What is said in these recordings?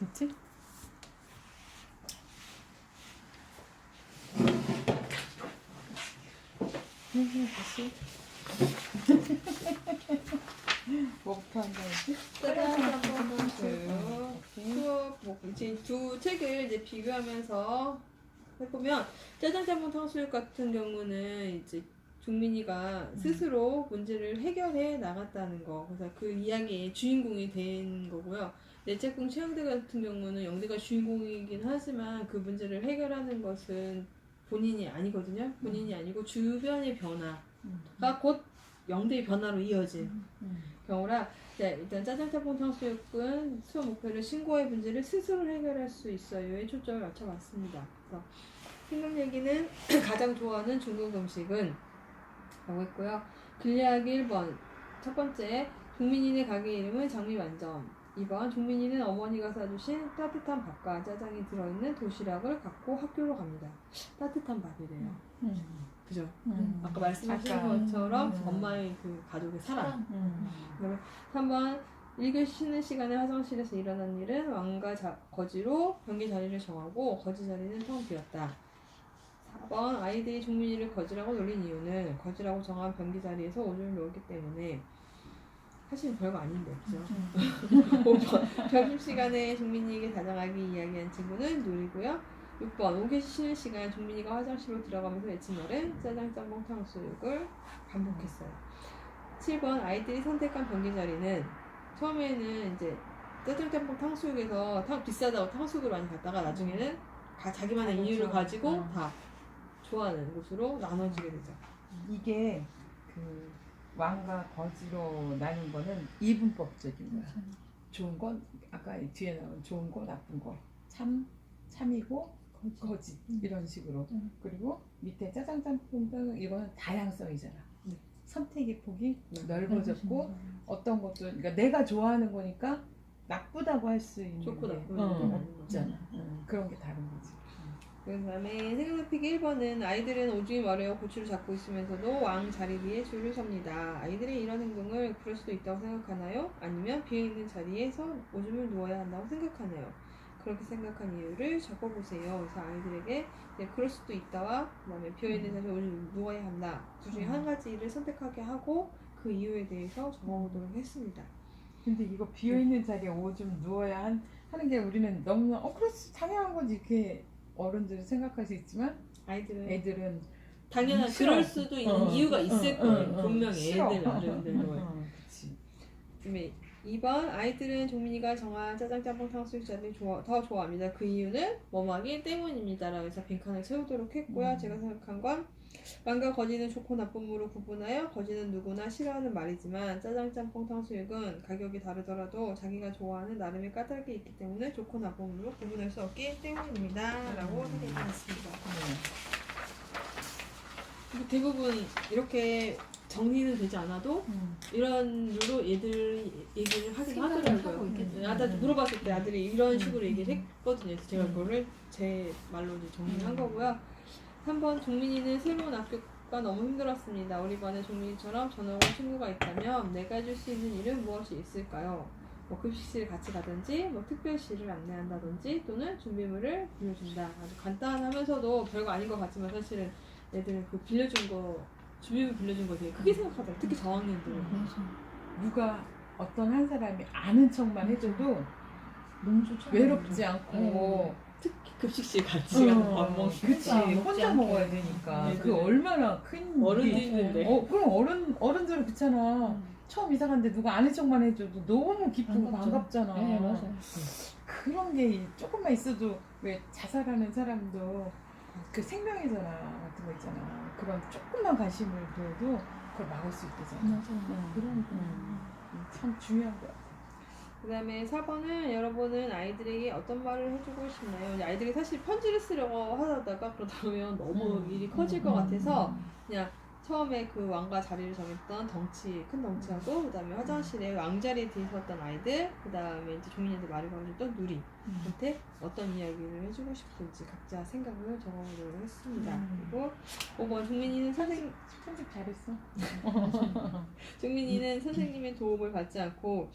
됐지? 다시 뭐부터 한다지? 수업 뭐 이제 두 책을 이제 비교하면서 해보면 짜장 짬뽕 탕수육 같은 경우는 이제 종민이가 스스로 문제를 해결해 나갔다는 거 그래서 그 이야기의 주인공이 된 거고요 내 짝꿍 최영대 같은 경우는 영대가 주인공이긴 하지만 그 문제를 해결하는 것은 본인이 아니거든요. 본인이 아니고 주변의 변화가 곧 영대의 변화로 이어진 경우라 네, 일단 짜장짬뽕 탕수육은 수업 목표를 신고의 문제를 스스로 해결할 수 있어요에 초점을 맞춰봤습니다. 그래서 생각 얘기는 가장 좋아하는 중국 음식은 라고 했고요. 근래하기 1번. 첫 번째 종민이네 가게 이름은 장미반점 2번 종민이는 어머니가 사주신 따뜻한 밥과 짜장이 들어있는 도시락을 갖고 학교로 갑니다. 따뜻한 밥이래요. 음. 그죠? 음. 아까 말씀하신 아까. 것처럼 음. 엄마의 그 가족의 사랑. 음. 3번 1교시 쉬는 시간에 화장실에서 일어난 일은 왕과 자, 거지로 변기 자리를 정하고 거지 자리는 텅 비었다. 4번 아이들이 종민이를 거지라고 놀린 이유는 거지라고 정한 변기 자리에서 오줌을 놓았기 때문에 사실 별거 아닌데 그죠? 5번 점심시간에 종민이에게 다정하게 이야기한 친구는 누리고요 6번 5교시 쉬는 시간 종민이가 화장실로 들어가면서 외친 말은 짜장 짬뽕 탕수육을 반복했어요 7번 아이들이 선택한 변기 자리는 처음에는 이제 짜장 짬뽕 탕수육에서 탕 비싸다고 탕수육을 많이 갔다가 나중에는 가, 자기만의. 이유를 가지고 음. 다 좋아하는 곳으로 나눠지게 되죠. 이게 그 왕과 거지로 나눈 거는 이분법적인 거야. 좋은 건 아까 뒤에 나온 좋은 거 나쁜 거. 참 참이고 거짓 이런 식으로. 음. 그리고 밑에 짜장짬뽕은 이거는 다양성이잖아. 네. 선택의 폭이 네. 넓어졌고 어떤 것도 그러니까 내가 좋아하는 거니까 나쁘다고 할 수 있는 좋고 게 나쁜 어, 거죠. 없잖아. 어, 그런 게 다른 거지. 그 다음에 생각높이기 1번은 아이들은 오줌이 마려워 고추를 잡고 있으면서도 왕 자리 위에 줄을 섭니다. 아이들의 이런 행동을 그럴 수도 있다고 생각하나요? 아니면 비어있는 자리에서 오줌을 누워야 한다고 생각하나요? 그렇게 생각한 이유를 적어보세요. 그래서 아이들에게 네, 그럴 수도 있다와 그다음에 비어있는 자리에 오줌을 누워야 한다. 둘 중에 한 가지를 선택하게 하고 그 이유에 대해서 적어보도록 했습니다. 근데 이거 비어 있는 자리에 오줌 누워야 한, 하는 게 우리는 너무 어 그렇지 당연한 거지 이렇게 어른들은 생각할 수 있지만 아이들은 애들은 당연한 싫어. 그럴 수도 있는 어, 이유가 어, 있을 어, 거예요. 어, 어. 분명히 싫어. 애들 어른들도. 어, 그치. 그다음에 2번 아이들은 종민이가 정한 짜장 짬뽕 탕수육 자리를 좋아, 더 좋아합니다. 그 이유는 뭐뭐하기 때문입니다라고 해서 빈칸을 채우도록 했고요. 음. 제가 생각한 건 왕과 거지는 좋고 나쁨으로 구분하여 거지는 누구나 싫어하는 말이지만 짜장 짬뽕 탕수육은 가격이 다르더라도 자기가 좋아하는 나름의 까닭이 있기 때문에 좋고 나쁨으로 구분할 수 없기 때문입니다. 라고 음. 생각했습니다. 네. 대부분 이렇게 정리는 되지 않아도 음. 이런 류로 얘들 얘기를 하긴 생각을 하더라고요. 하고 있겠죠. 아까 음. 물어봤을 때 아들이 이런 식으로 음. 얘기를 했거든요. 그래서 제가 음. 그거를 제 말로 이제 정리한 음. 거고요. 3번 종민이는 새로운 학교가 너무 힘들었습니다. 우리 반에 종민이처럼 전학 온 친구가 있다면 내가 해줄 수 있는 일은 무엇이 있을까요? 뭐 급식실을 같이 가든지 뭐 특별실을 안내한다든지 또는 준비물을 빌려준다. 아주 간단하면서도 별거 아닌 것 같지만 사실은 애들은 그 빌려준 거 준비물 빌려준 거 되게 크게 생각하더라고요. 특히 저학년들. 맞아. 누가 어떤 한 사람이 아는 척만 해줘도 너무 좋죠. 외롭지 않고 특히 급식실 같이 가서 밥 먹는 그치 혼자 먹지 혼자 않게. 먹어야 되니까 네, 그 네. 얼마나 큰 어른도 일이- 있는데 어 그럼 어른 어른들은 그렇잖아 처음 이사 갔는데 누가 아는 척만 해줘도 너무 기쁘고 반갑죠. 반갑잖아 네, 맞아요. 그런 게 조금만 있어도 왜 자살하는 사람도 그 생명이잖아 같은 거 있잖아 그런 조금만 관심을 보여도 그걸 막을 수 있대잖아 맞아. 음. 그러니까. 음. 참 중요한 거야 그 다음에 4번은 여러분은 아이들에게 어떤 말을 해주고 싶나요? 아이들이 사실 편지를 쓰려고 하다가 그러다 보면 너무 음. 일이 커질 것 같아서 그냥 처음에 그 왕과 자리를 정했던 덩치 큰 덩치하고 그 다음에 화장실에 왕자리에 뒤섰던 아이들 그 다음에 이제 종민이한테 말을 걸어줬던 누리 음. 한테 어떤 이야기를 해주고 싶은지 각자 생각을 적어보도록 했습니다. 음. 그리고 5번 종민이는 선생 편집 잘했어 종민이는 선생님의 도움을 받지 않고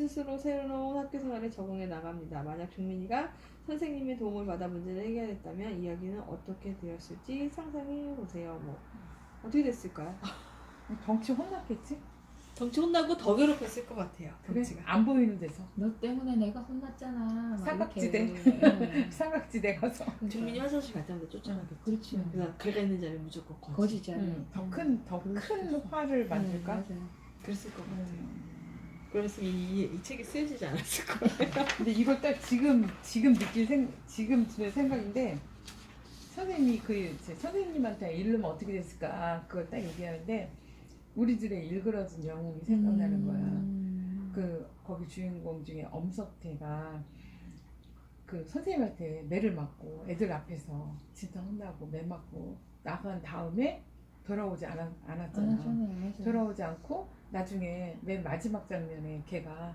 스스로 새로운 학교 생활에 적응해 나갑니다. 만약 종민이가 선생님의 도움을 받아 문제를 해결했다면 이야기는 어떻게 되었을지 상상해 보세요. 뭐 어떻게 됐을까요? 덩치 혼났겠지? 덩치 혼나고 더 괴롭혔을 것 같아요. 그래? 덩치가. 안 보이는 데서 너 때문에 내가 혼났잖아. 막 삼각지대. 이렇게. 삼각지대 가서 응. 종민이 화장실 갈 때마다 쫓아가겠지. 그렇지. 그래서 갈가 있는 자리 무조건 거지. 거지잖아. 음, 더큰 더 큰 화를 만들까? 응, 맞아. 그랬을 것 같아요. 음. 그랬으면 이, 이 책이 쓰여지지 않았을 거예요. 근데 이걸 딱 지금 지금 느낄 생 지금 드는 생각인데 선생님이 그 이제 선생님한테 읽으면 어떻게 됐을까 그걸 딱 얘기하는데 우리 들의 일그러진 영웅이 생각나는 거야. 음. 그 거기 주인공 중에 엄석태가 그 선생님한테 매를 맞고 애들 앞에서 진짜 혼나고 매 맞고 나간 다음에 돌아오지 않았, 않았잖아. 맞아요, 맞아. 돌아오지 않고 나중에 맨 마지막 장면에 걔가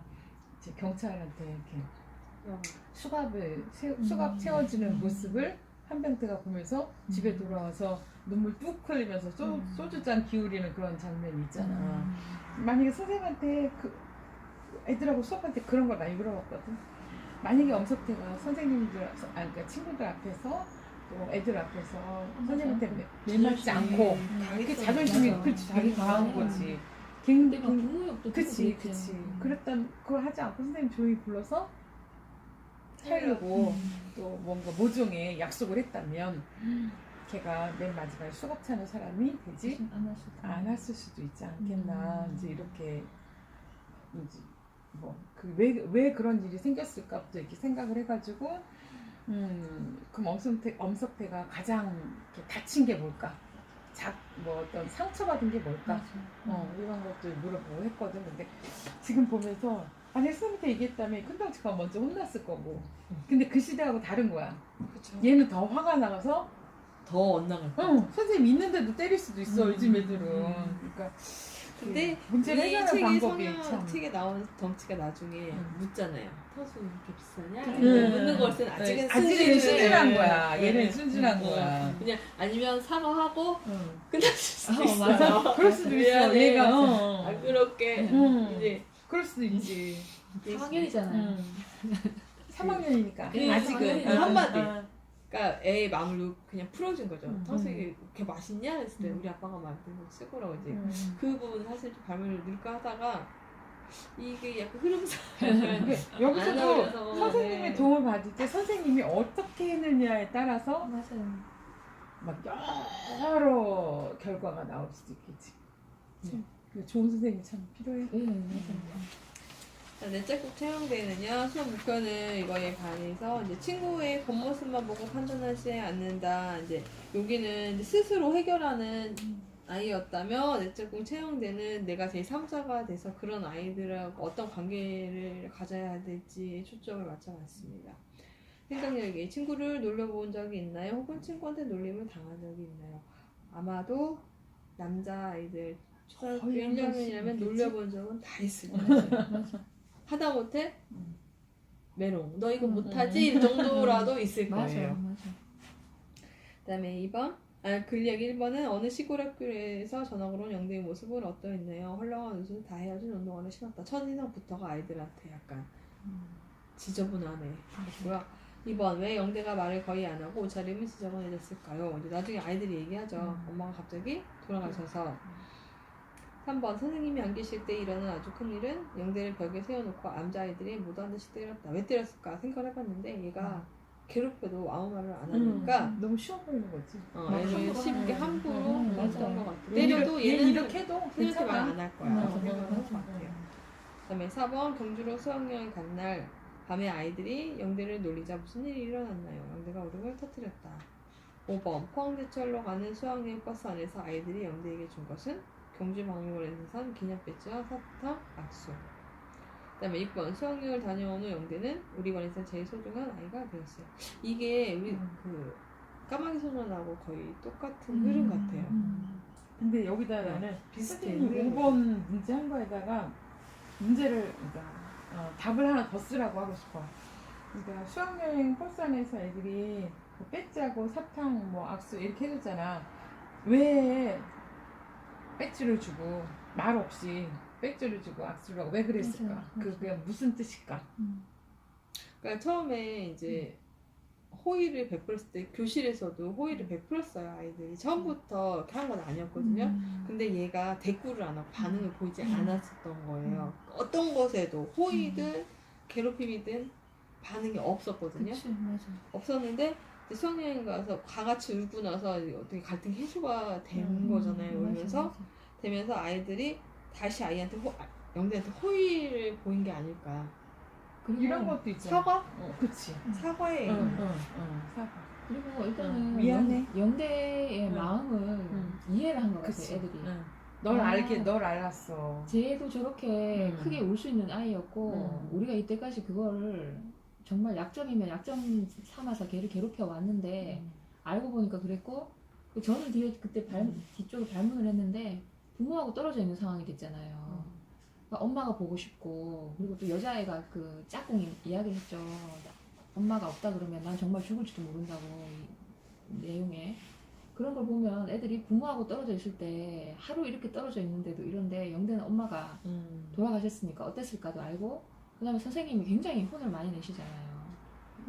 이제 경찰한테 이렇게 수갑을 채, 음. 수갑 채워주는 음. 모습을 한병태가 보면서 집에 돌아와서 눈물 뚝 흘리면서 소, 음. 소주잔 기울이는 그런 장면이 있잖아. 음. 만약에 선생님한테 그 애들하고 수업할 때 그런 걸 많이 물어봤거든. 만약에 엄석태가 선생님들, 아 그러니까 친구들 앞에서 또 애들 앞에서 선생님한테 매- 매맞지 않고 그 자존심이 맞아. 그렇지 자기 맞아. 거지. 근데 막 부모욕도 그치 들고 그치. 있지. 그랬던 그걸 하지 않고 선생님 조용히 불러서 살려고 음. 또 뭔가 모종의 약속을 했다면 걔가 맨 마지막에 수갑 차는 사람이 되지 안안 했을 수도 있지 않겠나 음. 이제 이렇게 이제 뭐그 왜왜 그런 일이 생겼을까부터 이렇게 생각을 해가지고 음 그럼 엄석태 엄석태가 가장 다친 게 뭘까 작 뭐 어떤 상처받은 게 뭘까 맞아. 어 이런 것들 물어보고 했거든 근데 지금 보면서 아니 선생님한테 얘기했다면 큰덩치가 먼저 혼났을 거고 근데 그 시대하고 다른 거야 그쵸. 얘는 더 화가 나서 더 엇나갈 거. 응 선생님 있는데도 때릴 수도 있어 음. 요즘 애들은 음. 그러니까 근데 그 문제를 이 해결하는 책이 방법이 성형 참 책에 나온 덩치가 나중에 음. 묻잖아요. 터수 좀 비싸냐? 음. 이렇게 묻는 것은 아직은 네, 아직은 순진한 거야 네. 얘는 순진한 어, 거야 그냥 아니면 사과하고 응. 끝날 수도 어, 있어. 맞아. 그럴 수도 있어 미안해. 얘가 어. 아 그렇게 음. 이제 그럴 수도 있지 4학년이잖아요. 응. 3학년이니까 네, 아직은 삼학년이니까. 한마디. 어. 그러니까 애의 마음을 그냥 풀어준 거죠. 음. 탕수육이 이렇게 맛있냐 했을 때 음. 우리 아빠가 만든 거 쓰고라고 이제 음. 그 부분 사실 좀 발문을 넣을까 하다가 이게 약간 흐름상 근데 안 여기서도 선생님의 네. 도움을 받을 때 선생님이 어떻게 했느냐에 따라서 맞아요. 막 여러 결과가 나올 수도 있겠지. 참, 그 좋은 선생님이 참 필요해. 네, 맞아요. 넷째국 채용대는요 수업 목표는 이거에 반해서 이제 친구의 겉모습만 보고 판단하지 않는다. 이제 여기는 이제 스스로 해결하는 아이였다면 넷째국 채용대는 내가 제 3자가 돼서 그런 아이들하고 어떤 관계를 가져야 될지에 초점을 맞춰봤습니다. 생각력에 친구를 놀려본 적이 있나요? 혹은 친구한테 놀림을 당한 적이 있나요? 아마도 남자 아이들 초등학교 거의 한 1년이라면 번씩은 놀려본 적은 다 있을 거예요. 하다못해 음. 메롱 너 이거 음, 못하지 이 정도라도 있을. 거예요. 맞아. 그다음에 2번 아 근력 1번은 어느 시골 학교에서 전학으로 온 영대의 모습은 어떠했나요? 헐렁한 옷을 다 헤어진 운동화를 신었다. 첫인상부터가 아이들한테 약간 지저분하네 했고요. 2번 왜 영대가 말을 거의 안 하고 옷차림은 지저분해졌을까요? 이제 나중에 아이들이 얘기하죠. 음. 엄마가 갑자기 돌아가셔서 3번 선생님이 안 계실 때 일어난 아주 큰 일은 영대를 벽에 세워놓고 남자아이들이 못한 듯이 때렸다. 왜 때렸을까 생각을 해봤는데 얘가 괴롭혀도 아무 말을 안 하니까 음, 너무 쉬워 보이는 거지. 어, 막 애를 쉽게 함부로 음. 했던 것 같아. 때려도 이렇게- 얘는 이렇게 해도 선생님한테 괜찮아. 말안 할 거야. 어, 생각을. 할것 같아요. 그다음에 4번 경주로 수학여행 간 날 밤에 아이들이 영대를 놀리자 무슨 일이 일어났나요? 영대가 우르을 터뜨렸다. 5번 포항제철로 가는 수학여행 버스 안에서 아이들이 영대에게 준 것은 경주 박물관에서 산 기념 배지와 사탕, 악수. 그 다음에 6번 수학여행을 다녀온 후 영대는 우리 반에서 제일 소중한 아이가 되었어요. 이게 우리 음. 그 까마귀 소년하고 거의 똑같은 흐름 같아요. 음. 근데 여기다 나는 비슷해. 선생님이 5번 문제 한 거에다가 문제를 그러니까 어, 답을 하나 더 쓰라고 하고 싶어. 그러니까 수학여행 버스 안에서 애들이 그 배지하고 사탕, 뭐 악수 이렇게 해줬잖아. 왜 배지를 주고 말 없이 백조를 주고 악수를 하고 왜 그랬을까? 맞아요, 맞아요. 그게 무슨 뜻일까? 음. 그러니까 처음에 이제 호의를 베풀었을 때 교실에서도 호의를 베풀었어요 아이들이 처음부터 이렇게 한 건 아니었거든요. 음. 근데 얘가 대꾸를 안 하고 반응을 보이지 음. 않았었던 거예요. 어떤 것에도 호의든 괴롭힘이든 반응이 없었거든요. 그치, 맞아. 없었는데 수학여행 가서 다 같이 울고 나서 어떻게 갈등 해소가 된 음, 거잖아요. 울면서 맞아. 되면서 아이들이 다시 아이한테 호, 아, 영대한테 호의를 보인 게 아닐까. 그리고 이런 것도 있잖아. 사과? 어, 그치. 사과의 응, 의미. 응, 응, 사과. 그리고 일단은 응, 미안해. 영, 영대의 응. 마음을 응. 이해를 한 것 같아요, 그치. 애들이. 응. 널 아. 알게, 널 알았어. 쟤도 저렇게 음. 크게 울 수 있는 아이였고 음. 우리가 이때까지 그거를 정말 약점이면 약점 삼아서 걔를 괴롭혀 왔는데 음. 알고 보니까 그랬고 저는 뒤에 그때 발, 음. 뒤쪽에 발문을 했는데 부모하고 떨어져 있는 상황이 됐잖아요. 그러니까 엄마가 보고 싶고 그리고 또 여자애가 그 짝꿍이 이야기를 했죠. 엄마가 없다 그러면 난 정말 죽을지도 모른다고 이 내용에 그런 걸 보면 애들이 부모하고 떨어져 있을 때 하루 이렇게 떨어져 있는데도 이런데 영대는 엄마가 음. 돌아가셨으니까 어땠을까도 알고 그다음에 선생님이 굉장히 혼을 많이 내시잖아요.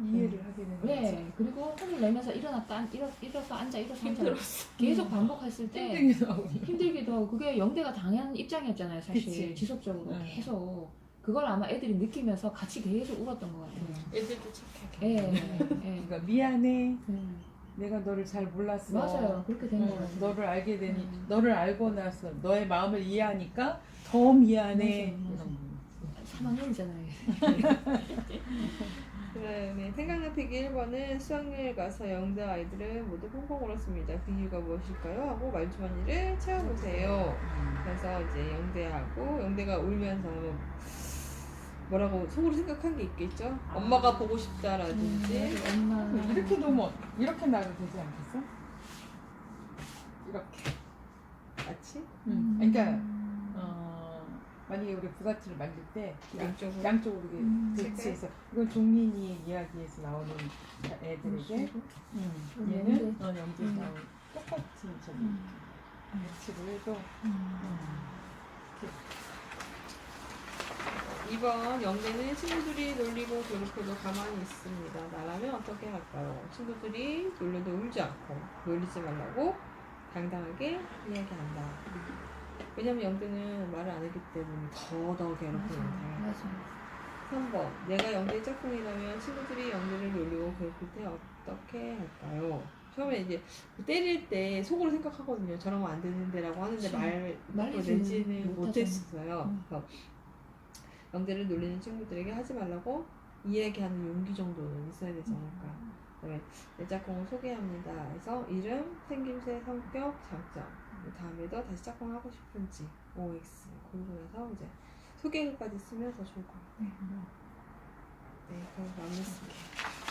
이해를 하게 되는 거지. 네 그리고 혼을 내면서 일어났다 안- 일어 일어서 앉아 일어서 앉아 힘들었어. 계속 반복했을 때 힘들기도 하고. 힘들기도 하고 그게 영대가 당연한 입장이었잖아요 사실 그치. 지속적으로 응. 계속 그걸 아마 애들이 느끼면서 같이 계속 울었던 것 같아요. 애들도 착하게. 예, 예, 예. 그러니까 미안해. 음, 내가 너를 잘 몰랐어. 맞아요 그렇게 된 것 응, 같아요. 너를 알게 되니 음. 너를 알고 나서 너의 마음을 이해하니까 더 미안해. 맞아, 맞아. 음. 3학년이잖아요. 그다음에 생각나피기 1번은 수학여행 가서 영대 아이들은 모두 펑펑 울었습니다. 그 이유가 무엇일까요? 하고 말주머니를 채워보세요. 그래서 이제 영대하고 영대가 울면서 뭐라고 속으로 생각한 게 있겠죠? 아. 엄마가 보고 싶다라든지 음, 엄마 이렇게 놓으면 이렇게 나도 되지 않겠어? 이렇게. 같이 음. 그러니까 어, 만약에 우리 부가티를 만들 때 양, 양쪽으로 양쪽으로 이렇게 음. 배치해서 이건 종민이 이야기에서 나오는 애들에게 음, 음, 얘는 영재. 어, 영재 음. 나온 똑같은 저기 음. 배치를 해도 음. 2번 영대는 친구들이 놀리고 괴롭혀도 가만히 있습니다. 나라면 어떻게 할까요? 친구들이 놀려도 울지 않고 놀리지 말라고 당당하게 이야기한다. 왜냐면 영대는 말을 안 했기 때문에 더더 맞아, 괴롭히는 데 맞아. 3번 내가 영대의 짝꿍이라면 친구들이 영대를 놀리고 괴롭힐 때 어떻게 할까요? 처음에 이제 때릴 때 속으로 생각하거든요. 저러면 안 되는데라고 하는데 그치. 말 말리지는 내지는. 못했어요. 음. 그래서 영대를 놀리는 친구들에게 하지 말라고 이야기하는 용기 정도는 있어야 되지 않을까. 그다음에 내 짝꿍을 소개합니다. 해서 이름, 생김새, 성격, 장점. 그 다음에도 다시 짝꿍 하고 싶은지 OX 나서 이제 소개까지 쓰면 더 좋을 것 같아요. 네, 그럼 마무리 쓸게요.